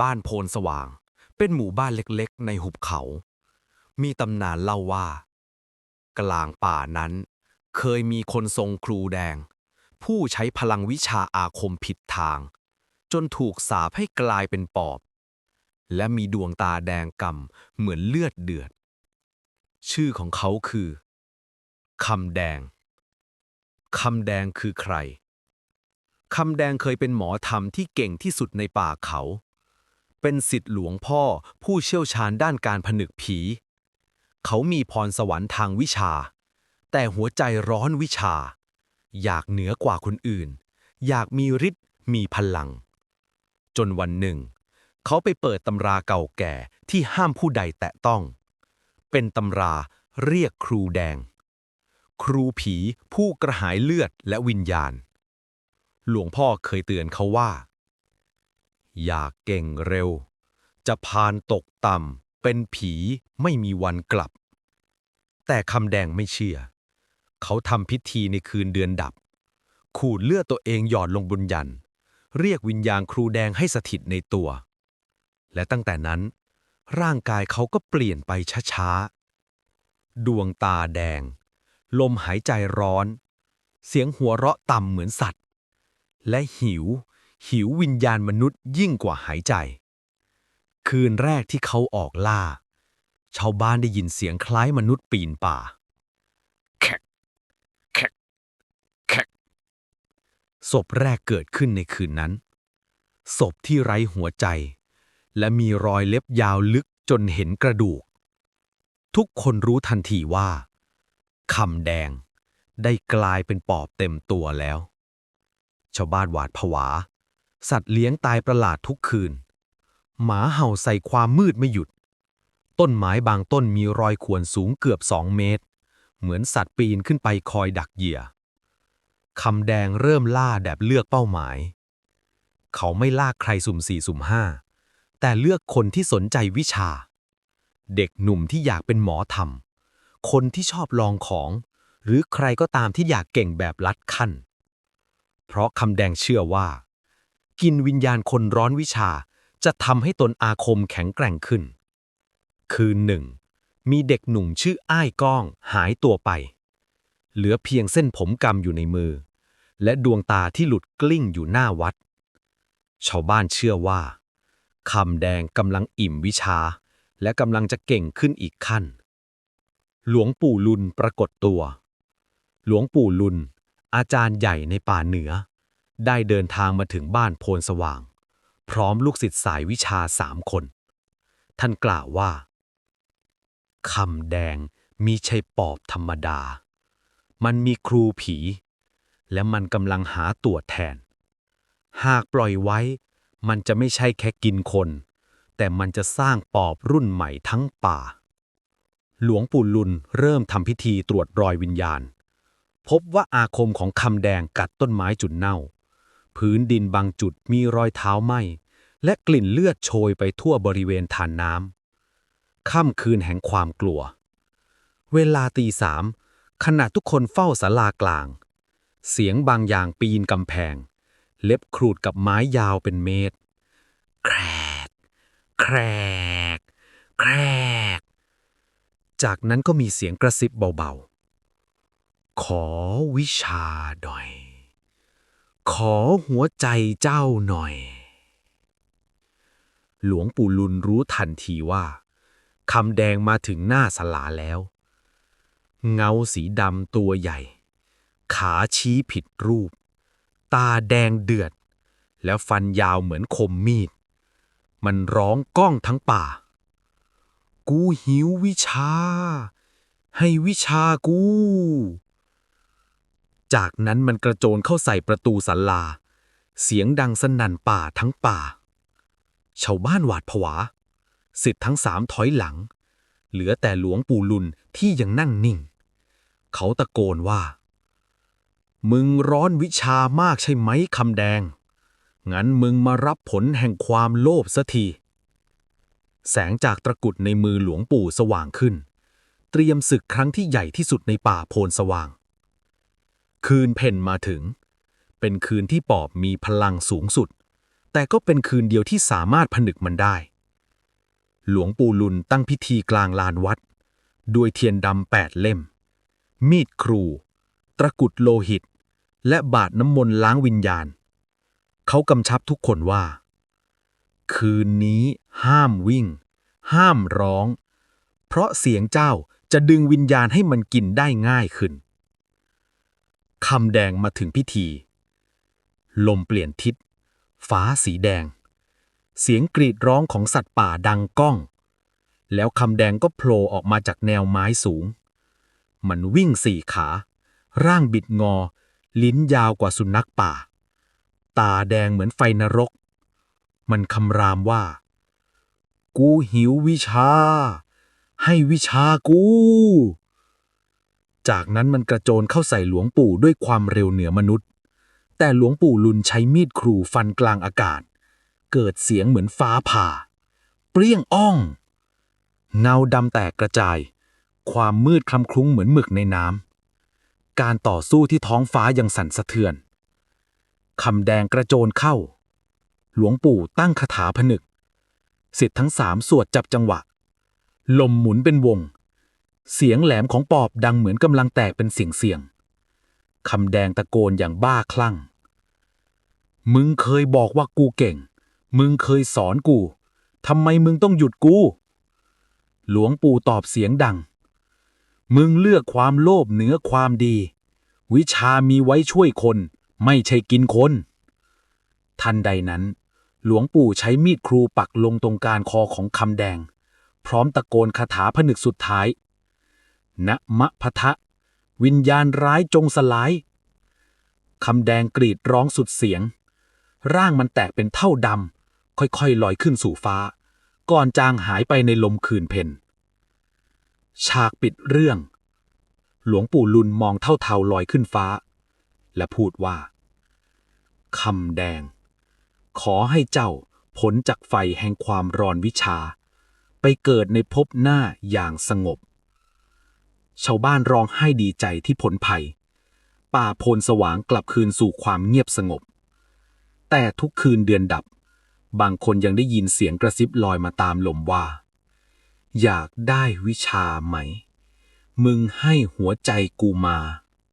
บ้านโพนสว่าง เป็นหมู่บ้านเล็กๆ ในหุบเขา มีตำนานเล่าว่า กลางป่านั้น เคยมีคนทรงครูแดง ผู้ใช้พลังวิชาอาคมผิดทาง จนถูกสาปให้กลายเป็นปอบ และมีดวงตาแดงกำเหมือนเลือดเดือด ชื่อของเขาคือคำแดงคำแดงคือใครคำแดงเคยเป็นหมอธรรมที่เก่งที่สุดในป่าเขา เป็นสิทธิ์หลวงพ่อผู้เชี่ยวชาญด้านการผนึกผี เขามีพรสวรรค์ทางวิชา แต่หัวใจร้อนวิชา อยากเหนือกว่าคนอื่น อยากมีฤทธิ์มีพลัง จนวันหนึ่ง เขาไปเปิดตำราเก่าแก่ที่ห้ามผู้ใดแตะต้อง เป็นตำราเรียกครูแดง ครูผีผู้กระหายเลือดและวิญญาณ หลวงพ่อเคยเตือนเขาว่า อย่าเก่งเร็ว จะพานตกต่ำเป็นผีไม่มีวันกลับ แต่คำแดงไม่เชื่อ เขาทำพิธีในคืนเดือนดับ ขูดเลือดตัวเองหยอดลงบนยัน เรียกวิญญาณครูแดงให้สถิตในตัว และตั้งแต่นั้น ร่างกายเขาก็เปลี่ยนไปช้าๆ ดวงตาแดง ลมหายใจร้อน เสียงหัวเราะต่ำเหมือนสัตว์ และหิว หิววิญญาณมนุษย์ยิ่งกว่าหายใจ คืนแรกที่เขาออกล่า ชาวบ้านได้ยินเสียงคล้ายมนุษย์ปีนป่า แคกแคกแคกศพแรกเกิดขึ้นในคืนนั้น ศพที่ไร้หัวใจ และมีรอยเล็บยาวลึกจนเห็นกระดูก ทุกคนรู้ทันทีว่าคำแดงได้กลายเป็นปอบเต็มตัวแล้ว ชาวบ้านหวาดผวา สัตว์เลี้ยงตายประหลาดทุกคืน หมาเห่าใส่ความมืดไม่หยุด ต้นไม้บางต้นมีรอยข่วนสูงเกือบสองเมตร เหมือนสัตว์ปีนขึ้นไปคอยดักเหยื่อคำแดงเริ่มล่าแบบเลือกเป้าหมาย เขาไม่ล่าใครสุ่มสี่สุ่มห้า แต่เลือกคนที่สนใจวิชา เด็กหนุ่มที่อยากเป็นหมอธรรมคนที่ชอบลองของ หรือใครก็ตามที่อยากเก่งแบบลัดขั้น เพราะคำแดงเชื่อว่า กินวิญญาณคนร้อนวิชา จะทำให้ตนอาคมแข็งแกร่งขึ้น คืนหนึ่ง มีเด็กหนุ่มชื่ออ้ายก้องหายตัวไป เหลือเพียงเส้นผมกำอยู่ในมือ และดวงตาที่หลุดกลิ้งอยู่หน้าวัด ชาวบ้านเชื่อว่าคำแดงกำลังอิ่มวิชา และกำลังจะเก่งขึ้นอีกขั้น หลวงปู่ลุนปรากฏตัว หลวงปู่ลุน อาจารย์ใหญ่ในป่าเหนือ ได้เดินทางมาถึงบ้านโพนสว่าง พร้อมลูกศิษย์สายวิชาสามคน ท่านกล่าวว่าคำแดงมีใช่ปอบธรรมดา มันมีครูผี และมันกำลังหาตัวแทน หากปล่อยไว้ มันจะไม่ใช่แค่กินคน แต่มันจะสร้างปอบรุ่นใหม่ทั้งป่า หลวงปู่ลุนเริ่มทำพิธีตรวจรอยวิญญาณ พบว่าอาคมของคำแดงกัดต้นไม้จุดเน่า พื้นดินบางจุดมีรอยเท้าไหม้ และกลิ่นเลือดโชยไปทั่วบริเวณทานน้ำค่ำคืนแห่งความกลัว เวลาตีสามขณะทุกคนเฝ้าศาลากลาง เสียงบางอย่างปีนกำแพง เล็บครูดกับไม้ยาวเป็นเมตร แครก แครก แครก จากนั้นก็มีเสียงกระซิบเบาๆ ขอวิชาหน่อย ขอหัวใจเจ้าหน่อย หลวงปู่ลุนรู้ทันทีว่าคำแดงมาถึงหน้าสลาแล้ว เงาสีดำตัวใหญ่ ขาชี้ผิดรูป ตาแดงเดือด แล้วฟันยาวเหมือนคมมีด มันร้องก้องทั้งป่า กูหิววิชา ให้วิชากู จากนั้นมันกระโจนเข้าใส่ประตูสันลา เสียงดังสนั่นป่าทั้งป่า ชาวบ้านหวาดผวา สิทธิ์ทั้งสามถอยหลัง เหลือแต่หลวงปู่ลุนที่ยังนั่งนิ่ง เขาตะโกนว่า มึงร้อนวิชามากใช่ไหมคำแดง งั้นมึงมารับผลแห่งความโลภสัทีแสงจากตะกุดในมือหลวงปู่สว่างขึ้น เตรียมศึกครั้งที่ใหญ่ที่สุดในป่าโพนสว่าง คืนเพ่นมาถึง เป็นคืนที่ปอบมีพลังสูงสุด แต่ก็เป็นคืนเดียวที่สามารถผนึกมันได้ หลวงปู่ลุนตั้งพิธีกลางลานวัด ด้วยเทียนดำแปดเล่ม มีดครู ตะกุดโลหิต และบาทน้ำมนต์ล้างวิญญาณ เขากำชับทุกคนว่า คืนนี้ห้ามวิ่ง ห้ามร้อง เพราะเสียงเจ้าจะดึงวิญญาณให้มันกินได้ง่ายขึ้น คำแดงมาถึงพิธี ลมเปลี่ยนทิศ ฟ้าสีแดง เสียงกรีดร้องของสัตว์ป่าดังก้อง แล้วคำแดงก็โผล่ออกมาจากแนวไม้สูง มันวิ่งสี่ขา ร่างบิดงอ ลิ้นยาวกว่าสุนัขป่า ตาแดงเหมือนไฟนรก มันคำรามว่า กูหิววิชา ให้วิชากู จากนั้นมันกระโจนเข้าใส่หลวงปู่ด้วยความเร็วเหนือมนุษย์ แต่หลวงปู่ลุนใช้มีดครูฟันกลางอากาศ เกิดเสียงเหมือนฟ้าผ่า เปรี้ยงอ้อง เงาดำแตกกระจาย ความมืดคล้ำคลุ้งเหมือนหมึกในน้ำ การต่อสู้ที่ท้องฟ้ายังสั่นสะเทือนคำแดงกระโจนเข้า หลวงปู่ตั้งคาถาผนึกสิทธิ์ทั้งสามสวดจับจังหวะ ลมหมุนเป็นวง เสียงแหลมของปอบดังเหมือนกำลังแตกเป็นเสียงเสียงคำแดงตะโกนอย่างบ้าคลั่ง มึงเคยบอกว่ากูเก่ง มึงเคยสอนกู ทำไมมึงต้องหยุดกู หลวงปู่ตอบเสียงดัง มึงเลือกความโลภเหนือความดี วิชามีไว้ช่วยคน ไม่ใช่กินคน ทันใดนั้น หลวงปู่ใช้มีดครูปักลงตรงกลารคอของคำแดง พร้อมตะโกนคาถาผนึกสุดท้าย นะมะพะทะ วิญญาณร้ายจงสลาย คำแดงกรีดร้องสุดเสียง ร่างมันแตกเป็นเท่าดำ ค่อยๆลอยขึ้นสู่ฟ้า ก่อนจางหายไปในลมคืนเพนฉากปิดเรื่อง หลวงปู่ลุนมองเท่าเทาลอยขึ้นฟ้า และพูดว่า คำแดง ขอให้เจ้าพ้นจากไฟแห่งความร้อนวิชา ไปเกิดในภพหน้าอย่างสงบ ชาวบ้านร้องไห้ดีใจที่ผลภัย ป่าโพนสว่างกลับคืนสู่ความเงียบสงบ แต่ทุกคืนเดือนดับ บางคนยังได้ยินเสียงกระซิบลอยมาตามลมว่า อยากได้วิชาไหม มึงให้หัวใจกูมา